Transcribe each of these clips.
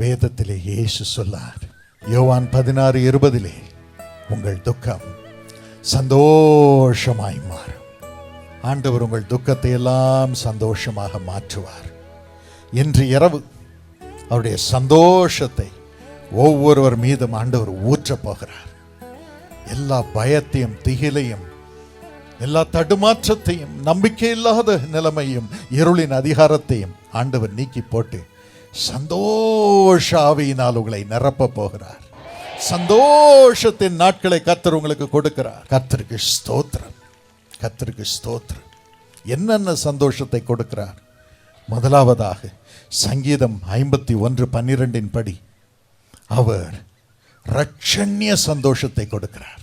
வேதத்திலே இயேசு சொல்லார். யோவான் பதினாறு இருபதிலே உங்கள் துக்கம் சந்தோஷமாய் மாறும். ஆண்டவர் உங்கள் துக்கத்தை எல்லாம் சந்தோஷமாக மாற்றுவார். இன்று இரவு அவருடைய சந்தோஷத்தை ஒவ்வொருவர் மீதும் ஆண்டவர் ஊற்றப் போகிறார். எல்லா பயத்தையும் திகிலையும் எல்லா தடுமாற்றத்தையும் நம்பிக்கை இல்லாத நிலைமையும் இருளின் அதிகாரத்தையும் ஆண்டவர் நீக்கி போட்டு சந்தோஷ ஆவியினால் உங்களை நிரப்ப போகிறார். சந்தோஷத்தின் நாட்களை கத்தர் உங்களுக்கு கொடுக்கிறார். கர்த்தருக்கு ஸ்தோத்திரம். கர்த்தருக்கு ஸ்தோத்திரம். என்னென்ன சந்தோஷத்தை கொடுக்கிறார்? முதலாவதாக சங்கீதம் ஐம்பத்தி ஒன்று பன்னிரெண்டின் படி அவர் ரட்சண்ய சந்தோஷத்தை கொடுக்கிறார்.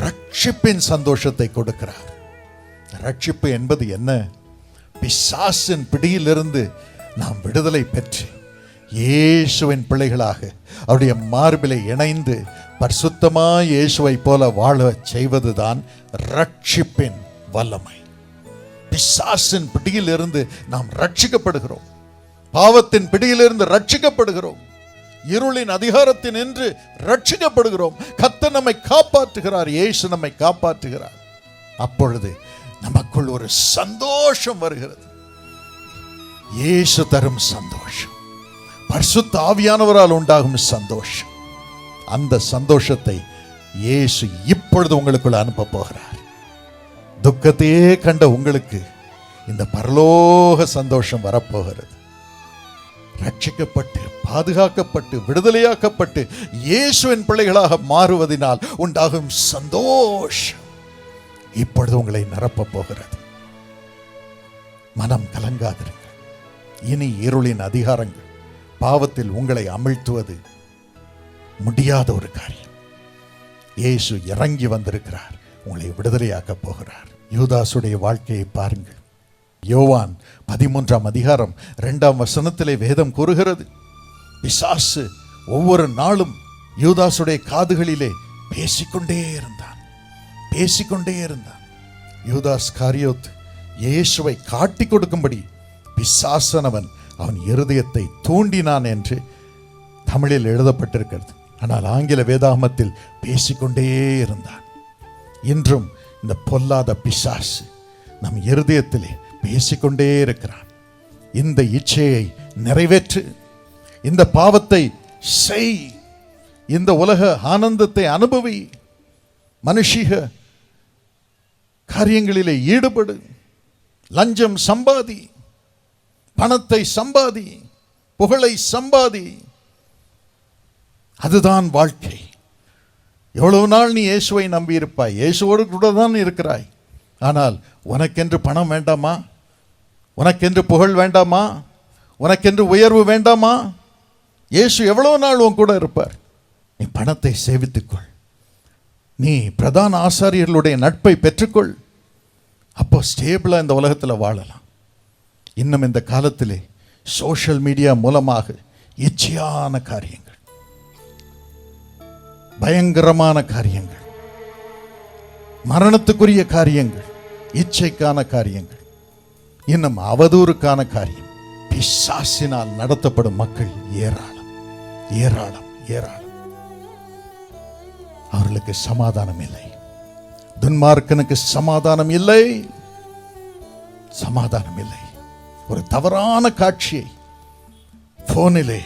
ரட்சிப்பின் சந்தோஷத்தை கொடுக்கிறார். ரட்சிப்பு என்பது என்ன? பிசாசின் பிடியிலிருந்து நாம் விடுதலை பெற்று இயேசுவின் பிள்ளைகளாக அவருடைய மார்பிலை இணைந்து பரிசுத்தமாக இயேசுவை போல வாழ செய்வதுதான் ரட்சிப்பின் வல்லமை. பிசாசின் பிடியிலிருந்து நாம் ரட்சிக்கப்படுகிறோம் பாவத்தின் பிடியிலிருந்து ரட்சிக்கப்படுகிறோம் இருளின் அதிகாரத்தின் என்று ரட்சிக்கப்படுகிறோம் கத்த நம்மை காப்பாற்றுகிறார் இயேசு நம்மை காப்பாற்றுகிறார். அப்பொழுது நமக்குள் ஒரு சந்தோஷம் வருகிறது. இயேசு தரும் சந்தோஷம் பரிசுத்த ஆவியானவரால் உண்டாகும் சந்தோஷம் அந்த சந்தோஷத்தை இயேசு இப்பொழுது உங்களுக்குள்ள அனுப்ப போகிறார் துக்கத்தையே கண்ட உங்களுக்கு இந்த பரலோக சந்தோஷம் வரப்போகிறது ரட்சிக்கப்பட்டு பாதுகாக்கப்பட்டு விடுதலையாக்கப்பட்டு இயேசுவின் பிள்ளைகளாக மாறுவதினால் உண்டாகும் சந்தோஷம் இப்பொழுது உங்களை நிரப்பப் போகிறது மனம் கலங்காதிருங்கள் இனி இருளின் அதிகாரங்கள் பாவத்தில் உங்களை அமிழ்த்துவது முடியாத ஒரு காரியம். இயேசு இறங்கி வந்திருக்கிறார். உங்களை விடுதலையாக்கப் போகிறார். யூதாசுடைய வாழ்க்கையை பாருங்கள். யோவான் பதிமூன்றாம் அதிகாரம் இரண்டாம் வசனத்திலே வேதம் கூறுகிறது. பிசாசு ஒவ்வொரு நாளும் யூதாசுடைய காதுகளிலே பேசிக்கொண்டே இருந்தான். பேசிக்கொண்டே இருந்தான். யூதாஸ் காரியோத் இயேசுவை காட்டிக் கொடுக்கும்படி பிசாசனவன். அவன் இருதயத்தை தூண்டினான் என்று தமிழில் எழுதப்பட்டிருக்கிறது. ஆனால் ஆங்கில வேதாகமத்தில் பேசிக்கொண்டே இருந்தான். இன்றும் இந்த பொல்லாத பிசாசு நம் இருதயத்திலே பேசிக்கொண்டே இருக்கிறான். இந்த இச்சையை நிறைவேற்று இந்த பாவத்தை செய் இந்த உலக ஆனந்தத்தை அனுபவி மனுஷிக காரியங்களிலே ஈடுபடு லஞ்சம் சம்பாதி பணத்தை சம்பாதி புகழை சம்பாதி. அதுதான் வாழ்க்கை. எவ்வளவு நாள் நீ இயேசுவை நம்பியிருப்பாய்? இயேசுவோடு கூட தான் இருக்கிறாய். ஆனால் உனக்கென்று பணம் வேண்டாமா? உனக்கென்று புகழ் வேண்டாமா? உனக்கென்று உயர்வு வேண்டாமா? இயேசு எவ்வளவு நாள் உன் கூட இருப்பார்? நீ பணத்தை சேவித்துக்கொள். நீ பிரதான ஆசாரியர்களுடைய நட்பை பெற்றுக்கொள். அப்போ ஸ்டேபிளாக இந்த உலகத்தில் வாழலாம். இன்னும் இந்த காலத்திலே சோஷியல் மீடியா மூலமாக இச்சையான காரியங்கள் பயங்கரமான காரியங்கள் மரணத்துக்குரிய காரியங்கள் இச்சைக்கான காரியங்கள் இன்னும் அவதூறுக்கான காரியம் பிசாசினால் நடத்தப்படும் மக்கள் ஏராளம் ஏராளம் ஏராளம். அவர்களுக்கு சமாதானம் இல்லை. துன்மார்க்கனுக்கு சமாதானம் இல்லை. சமாதானம் இல்லை. ஒரு தவறான காட்சியை போனிலே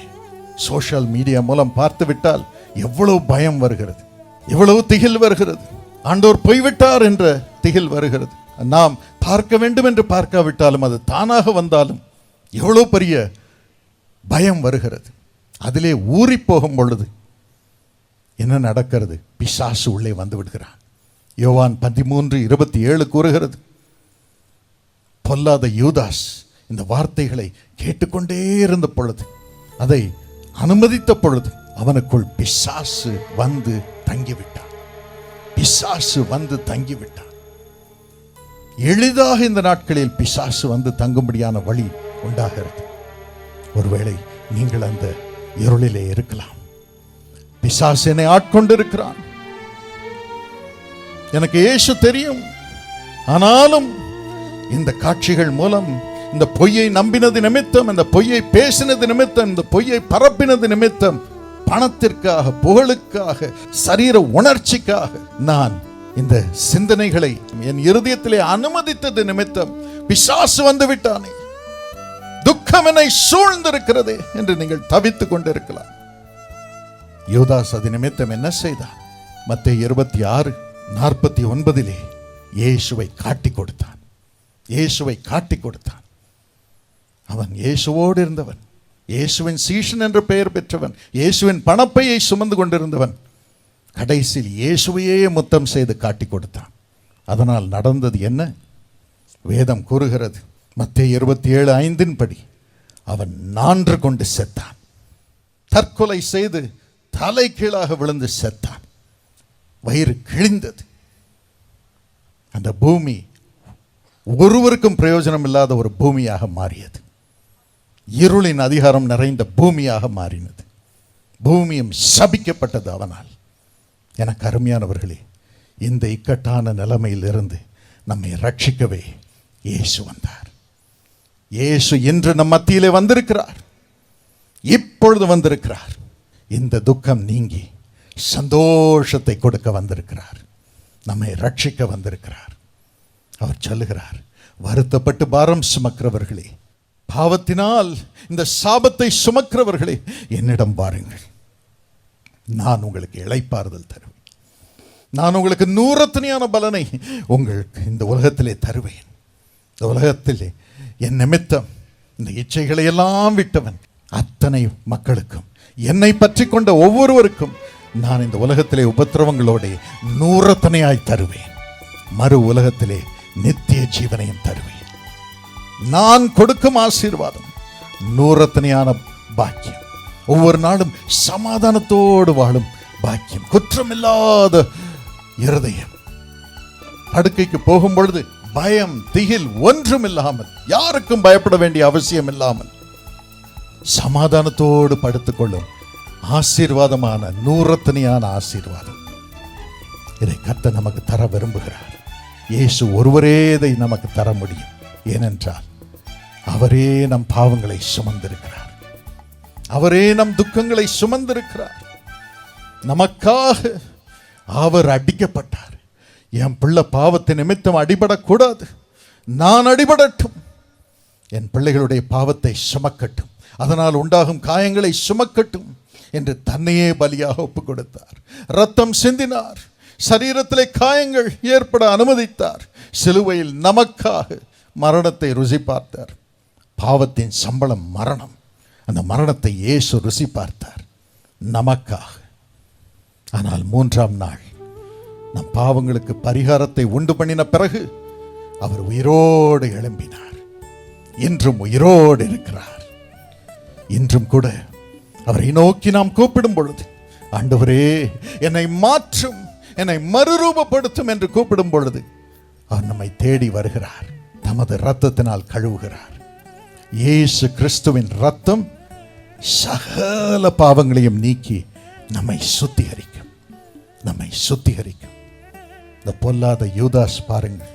சோஷியல் மீடியா மூலம் பார்த்து விட்டால் எவ்வளவு பயம் வருகிறது எவ்வளவு திகில் வருகிறது. ஆண்டோர் போய்விட்டார் என்ற திகில் வருகிறது. நாம் பார்க்க வேண்டும் என்று பார்க்காவிட்டாலும் அது தானாக வந்தாலும் எவ்வளவு பெரிய பயம் வருகிறது. அதிலே ஊறி போகும் பொழுது என்ன நடக்கிறது? பிசாசு உள்ளே வந்து விடுகிறான். யோவான் பதிமூன்று இருபத்தி ஏழு கூறுகிறது பொல்லாத யூதாஸ் இந்த வார்த்தைகளை கேட்டுக்கொண்டே இருந்த பொழுது அதை அனுமதித்த பொழுது அவனுக்குள் பிசாசு வந்து தங்கிவிட்டான். பிசாசு வந்து தங்கிவிட்டான். எளிதாக இந்த நாட்களில் பிசாசு வந்து தங்கும்படியான வழி உண்டாகிறது. ஒருவேளை நீங்கள் அந்த இருளிலே இருக்கலாம். பிசாசு என்னை ஆட்கொண்டிருக்கிறான். எனக்கு ஏசு தெரியும். ஆனாலும் இந்த காட்சிகள் மூலம் இந்த பொய்யை நம்பினது நிமித்தம் இந்த பொய்யை பேசினது நிமித்தம் இந்த பொய்யை பரப்பினது நிமித்தம் பணத்திற்காக புகழுக்காக சரீர உணர்ச்சிக்காக நான் இந்த சிந்தனைகளை என் இருதயத்திலே அனுமதித்தது நிமித்தம் பிசாசு வந்து விட்டானே துக்கம் என்னை சூழ்ந்திருக்கிறது என்று நீங்கள் தவித்துக் கொண்டிருக்கலாம். யோதாஸ் அது நிமித்தம் என்ன செய்தான்? மத்திய இருபத்தி ஆறு நாற்பத்தி ஒன்பதிலே இயேசுவை காட்டி கொடுத்தான். இயேசுவை காட்டி கொடுத்தான். அவன் இயேசுவோடு இருந்தவன். இயேசுவின் சீஷன் என்று பெயர் பெற்றவன். இயேசுவின் பணப்பையை சுமந்து கொண்டிருந்தவன். கடைசியில் இயேசுவையே முத்தம் செய்து காட்டி கொடுத்தான். அதனால் நடந்தது என்ன? வேதம் கூறுகிறது மத்திய இருபத்தி ஏழு ஐந்தின் படி அவன் நான்று கொண்டு செத்தான். தற்கொலை செய்து தலை கீழாக விழுந்து செத்தான். வயிறு கிழிந்தது. அந்த பூமி ஒருவருக்கும் பிரயோஜனம் இல்லாத ஒரு பூமியாக மாறியது. இருளின் அதிகாரம் நிறைந்த பூமியாக மாறினது. பூமியும் சபிக்கப்பட்டது அவனால். எனக்கு அருமையானவர்களே இந்த இக்கட்டான நிலைமையிலிருந்து நம்மை ரட்சிக்கவே இயேசு வந்தார். இயேசு இன்று நம் மத்தியிலே வந்திருக்கிறார். இப்பொழுது வந்திருக்கிறார். இந்த துக்கம் நீங்கி சந்தோஷத்தை கொடுக்க வந்திருக்கிறார். நம்மை ரட்சிக்க வந்திருக்கிறார். அவர் சொல்லுகிறார் வருத்தப்பட்டு பாரம் சுமக்கிறவர்களே பாவத்தினால் இந்த சாபத்தை சுமக்கிறவர்களே என்னிடம் பாருங்கள் நான் உங்களுக்கு இழைப்பாறுதல் தருவேன். நான் உங்களுக்கு நூறத்தனையான பலனை உங்களுக்கு இந்த உலகத்திலே தருவேன். இந்த உலகத்திலே என் நிமித்தம் இந்த இச்சைகளை எல்லாம் விட்டவன் அத்தனை மக்களுக்கும் என்னை பற்றி கொண்ட ஒவ்வொருவருக்கும் நான் இந்த உலகத்திலே உபத்திரவங்களோட நூறத்தனையாய் தருவேன். மறு உலகத்திலே நித்திய ஜீவனையும் தருவேன். நான் கொடுக்கும் ஆசீர்வாதம் நூறத்தனையான பாக்கியம். ஒவ்வொரு நாளும் சமாதானத்தோடு வாழும் பாக்கியம். குற்றமில்லாத இருதயம். படுக்கைக்கு போகும் பொழுது பயம் திகில் ஒன்றும் இல்லாமல் யாருக்கும் பயப்பட வேண்டிய அவசியம் இல்லாமல் சமாதானத்தோடு படுத்துக்கொள்ளும் ஆசீர்வாதமான நூறத்தனையான ஆசீர்வாதம். இதை கத்த நமக்கு தர விரும்புகிறார். இயேசு ஒருவரே இதை நமக்கு தர முடியும். ஏனென்றால் அவரே நம் பாவங்களை சுமந்திருக்கிறார். அவரே நம் துக்கங்களை சுமந்திருக்கிறார். நமக்காக அவர் அடிக்கப்பட்டார். என் பிள்ளை பாவத்தை நிமித்தம் அடிபடக்கூடாது. நான் அடிபடட்டும். என் பிள்ளைகளுடைய பாவத்தை சுமக்கட்டும். அதனால் உண்டாகும் காயங்களை சுமக்கட்டும் என்று தன்னையே பலியாக ஒப்பு கொடுத்தார் ரத்தம் சிந்தினார். சரீரத்திலே காயங்கள் ஏற்பட அனுமதித்தார். சிலுவையில் நமக்காக மரணத்தை ருசி பார்த்தார். பாவத்தின் சம்பளம் மரணம். அந்த மரணத்தை இயேசு ருசி பார்த்தார். நமக்காக. ஆனால் மூன்றாம் நாள் நம் பாவங்களுக்கு பரிகாரத்தை உண்டு பண்ணின பிறகு அவர் உயிரோடு எழும்பினார். இன்றும் உயிரோடு இருக்கிறார். இன்றும் கூட அவரை நோக்கி நாம் கூப்பிடும் பொழுது ஆண்டவரே என்னை மாற்றும் என்னை மறுரூபப்படுத்தும் என்று கூப்பிடும் பொழுது அவர் நம்மை தேடி வருகிறார். தமது இரத்தத்தினால் கழுவுகிறார். இயேசு கிறிஸ்துவின் ரத்தம் சகல பாவங்களையும் நீக்கி நம்மை சுத்திகரிக்கும். நம்மை சுத்திகரிக்கும். இந்த பொல்லாத யூதாஸ் பாருங்கள்.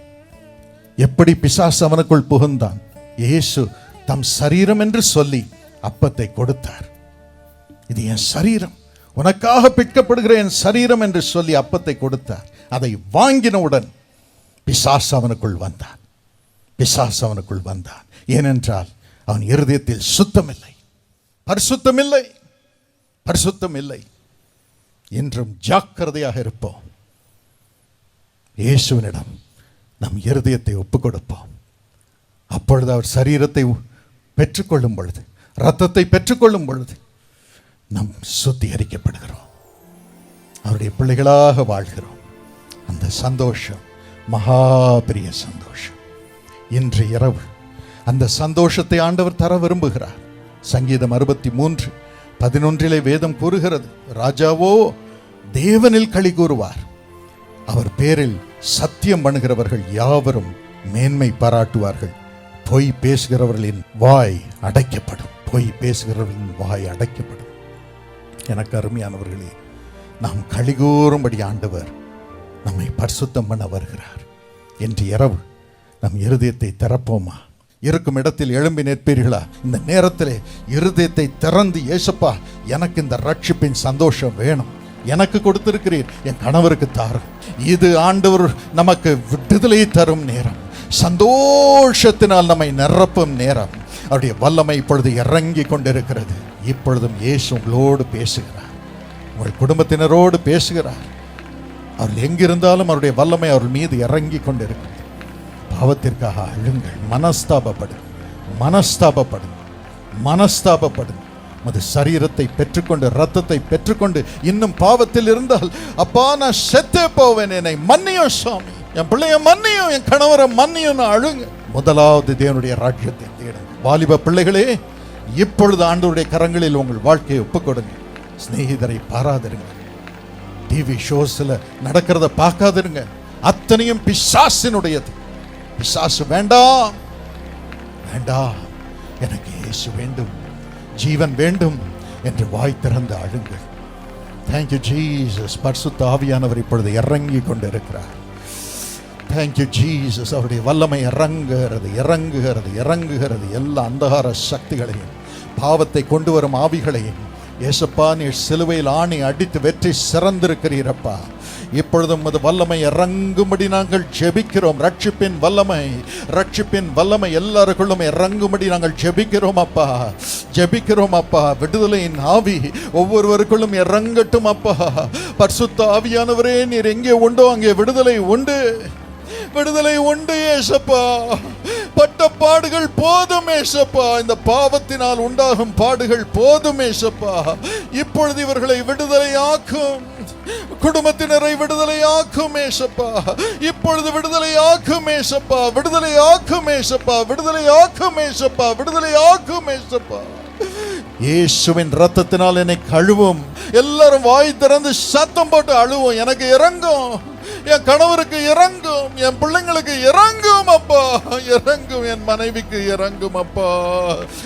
எப்படி பிசாஸ் அவனுக்குள் புகுந்தான். இயேசு தம் சரீரம் என்று சொல்லி அப்பத்தை கொடுத்தார். இது என் சரீரம். உனக்காக பிற்கப்படுகிற என் சரீரம் என்று சொல்லி அப்பத்தை கொடுத்தார். அதை வாங்கினவுடன் பிசாஸ் அவனுக்குள் வந்தான். பிசாஸ் அவனுக்குள் வந்தான். ஏனென்றால் அவன் இருதயத்தில் சுத்தமில்லை. பரிசுத்தமில்லை. பரிசுத்தம் இல்லை என்றும் ஜாக்கிரதையாக இருப்போம். இயேசுவினிடம் நம் இருதயத்தை ஒப்புக் கொடுப்போம் அப்பொழுது அவர் சரீரத்தை பெற்றுக்கொள்ளும் பொழுது ரத்தத்தை பெற்றுக்கொள்ளும் பொழுது நம் சுத்திகரிக்கப்படுகிறோம். அவருடைய பிள்ளைகளாக வாழ்கிறோம். அந்த சந்தோஷம் மகா பெரிய சந்தோஷம். இன்று இரவு அந்த சந்தோஷத்தை ஆண்டவர் தர விரும்புகிறார். சங்கீதம் அறுபத்தி மூன்று பதினொன்றிலே வேதம் கூறுகிறது ராஜாவோ தேவனில் களி கூறுவார். அவர் பேரில் சத்தியம் பண்ணுகிறவர்கள் யாவரும் மேன்மை பாராட்டுவார்கள். பொய் பேசுகிறவர்களின் வாய் அடைக்கப்படும். பொய் பேசுகிறவர்களின் வாய் அடைக்கப்படும். எனக்கு அருமையானவர்களே நாம் கழிகூறும்படி ஆண்டவர் நம்மை பரிசுத்தம் பண்ண வருகிறார். என்று இரவு நம் இருதயத்தை திறப்போமா? இருக்கும் இடத்தில் எழும்பி நிற்பீர்களா? இந்த நேரத்திலே இருதயத்தை திறந்து ஏசப்பா எனக்கு இந்த ரட்சிப்பின் சந்தோஷம் வேணும். எனக்கு கொடுத்திருக்கிறீர். என் கணவருக்கு தாரும். இது ஆண்டவர் நமக்கு விடுதலை தரும் நேரம். சந்தோஷத்தினால் நம்மை நிரப்பும் நேரம். அவருடைய வல்லமை இப்பொழுது இறங்கி கொண்டிருக்கிறது. இப்பொழுதும் இயேசு உங்களோடு பேசுகிறார். உங்கள் குடும்பத்தினரோடு பேசுகிறார். அவர்கள் எங்கிருந்தாலும் அவருடைய வல்லமை அவர்கள் மீது இறங்கி கொண்டிருக்கிறது. பாவத்திற்காக அழுங்கள். மனஸ்தாபப்படுங்கள் மனஸ்தாபப்படுங்கள் மனஸ்தாபப்படுங்கள் மது சரீரத்தை பெற்றுக்கொண்டு ரத்தத்தை பெற்றுக்கொண்டு இன்னும் பாவத்தில் இருந்தால் அப்பா நான் செத்தே போவேன். என்னை மன்னியும் சுவாமி. என் பிள்ளைய மன்னியும் என் கணவரை மன்னியும். நான் அழுங்க. முதலாவது தேவனுடைய ராஜ்யத்தை தேடுங்க வாலிப பிள்ளைகளே இப்பொழுது ஆண்டவருடைய கரங்களில் உங்கள் வாழ்க்கையை ஒப்புக்கொடுங்க. சிநேகிதரை பாராதிருங்க டிவி ஷோஸில் நடக்கிறத பார்க்காதிருங்க. அத்தனையும் பிசாசினுடையது. பிசாசு வேண்டாம். வேண்டாம். எனக்கு இயேசு வேண்டும். ஜீவன் வேண்டும் என்று வாய் திறந்து அழுங்கள். தேங்க்யூ ஜீசஸ் பரிசுத்த ஆவியானவர் இப்பொழுது இறங்கி கொண்டிருக்கிறார். தேங்க்யூ ஜீசஸ் அவருடைய வல்லமை இறங்குகிறது இறங்குகிறது இறங்குகிறது. எல்லா அந்தகார சக்திகளையும் பாவத்தை கொண்டு வரும் ஆவிகளையும் ஏசப்பா நீ சிலுவையில் ஆணி அடித்து வெற்றி சிறந்திருக்கிறீரப்பா இப்பொழுதும் அது வல்லமை இறங்கும்படி நாங்கள் ஜெபிக்கிறோம். ரட்சிப்பின் வல்லமை ரட்சிப்பின் வல்லமை எல்லாருக்குள்ளும் இறங்கும்படி நாங்கள் ஜெபிக்கிறோம் அப்பா. ஜெபிக்கிறோம் அப்பா. விடுதலையின் ஆவி ஒவ்வொருவருக்குள்ளும் இறங்கட்டும் அப்பா. பர்சுத்த ஆவியானவரே நீர் எங்கே உண்டோ அங்கே விடுதலை உண்டு. விடுதலை உண்டு ஏசப்பா. பட்ட பாடுகள் போதும் ஏசப்பா. இந்த பாவத்தினால் உண்டாகும் பாடுகள் போதும் ஏசப்பா. இப்பொழுது இவர்களை விடுதலையாக்கும். குடும்பத்தினரை விடுதலையாக்கும் ஏசப்பா இப்பொழுது விடுதலையாக்கும் ஏசப்பா விடுதலையாக்கும் ஏசப்பா விடுதலையாக்கும் ஏசப்பா விடுதலையாக்கும் ஏசப்பா இயேசுவின் ரத்தத்தினால் என்னை கழுவும். எல்லாரும் வாய் திறந்து சத்தம் போட்டு அழுவோம். எனக்கு இறங்கும். என் கணவருக்கு இறங்கும். என் பிள்ளைங்களுக்கு இறங்கும் அப்பா. இறங்கும். என் மனைவிக்கு இறங்கும் அப்பா.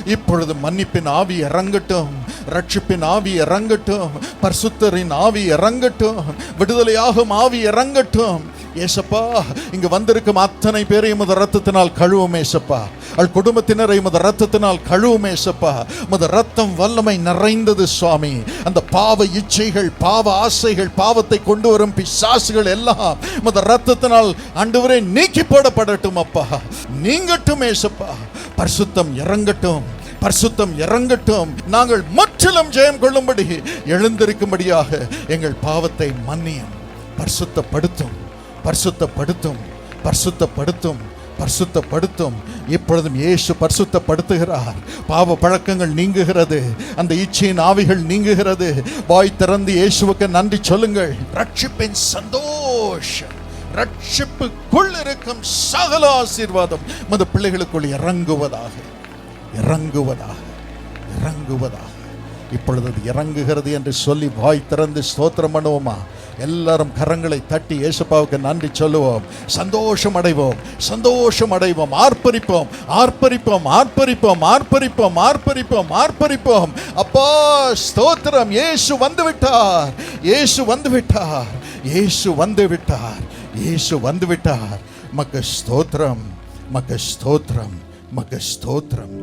இப்பொழுது மன்னிப்பின் ஆவி இறங்கட்டும். ரட்சிப்பின் ஆவி இறங்கட்டும். பரிசுத்தரின் ஆவி இறங்கட்டும். விடுதலையாகும் ஆவி இறங்கட்டும். ஏசப்பா இங்க வந்திருக்கும் அத்தனை பேரையும் முத ரத்தத்தினால் கழுவும் ஏசப்பா. அவள் குடும்பத்தினரை முத ரத்தத்தினால் கழுவும் ஏசப்பா. முத ரத்தம் வல்லமை நிறைந்தது சுவாமி. அந்த பாவ இச்சைகள் பாவ ஆசைகள் பாவத்தை கொண்டு வரும் பிசாசுகள் எல்லாம் முத ரத்தத்தினால் அண்டுவரே நீக்கி போடப்படட்டும் அப்பா. நீங்கட்டும் ஏசப்பா. பரிசுத்தம் இறங்கட்டும். பரிசுத்தம் இறங்கட்டும். நாங்கள் முற்றிலும் ஜெயம் கொள்ளும்படி எழுந்திருக்கும்படியாக எங்கள் பாவத்தை மன்னியும். பரிசுத்தப்படுத்தும் பரிசுத்தப்படுத்தும் பரிசுத்தப்படுத்தும் பரிசுத்தப்படுத்தும். இப்பொழுதும் இயேசு பரிசுத்தப்படுத்துகிறார். பாவ பழக்கங்கள் நீங்குகிறது. அந்த இச்சையின் ஆவிகள் நீங்குகிறது. வாய் திறந்து இயேசுவுக்கு நன்றி சொல்லுங்கள். ரட்சிப்பின் சந்தோஷம் ரட்சிப்புக்குள் இருக்கும் சகல ஆசீர்வாதம் மது பிள்ளைகளுக்குள் இறங்குவதாக. இறங்குவதாக இறங்குவதாக. இப்பொழுது அது இறங்குகிறது என்று சொல்லி வாய் திறந்து ஸ்தோத்திரம் பண்ணுவோமா? எல்லாரும் கரங்களை தட்டி இயேசுப்பாவுக்கு நன்றி சொல்லுவோம். சந்தோஷம் அடைவோம். சந்தோஷம் அடைவோம். ஆர்ப்பரிப்போம். ஆர்ப்பரிப்போம். ஆர்ப்பரிப்போம். ஆர்ப்பரிப்போம். ஆர்ப்பரிப்போம். ஆர்ப்பரிப்போம். அப்பா ஸ்தோத்திரம். இயேசு வந்து விட்டார் இயேசு வந்து விட்டார் இயேசு வந்து விட்டார் இயேசு வந்து விட்டார் மக்க ஸ்தோத்திரம். மக்க ஸ்தோத்திரம். மக்க ஸ்தோத்திரம்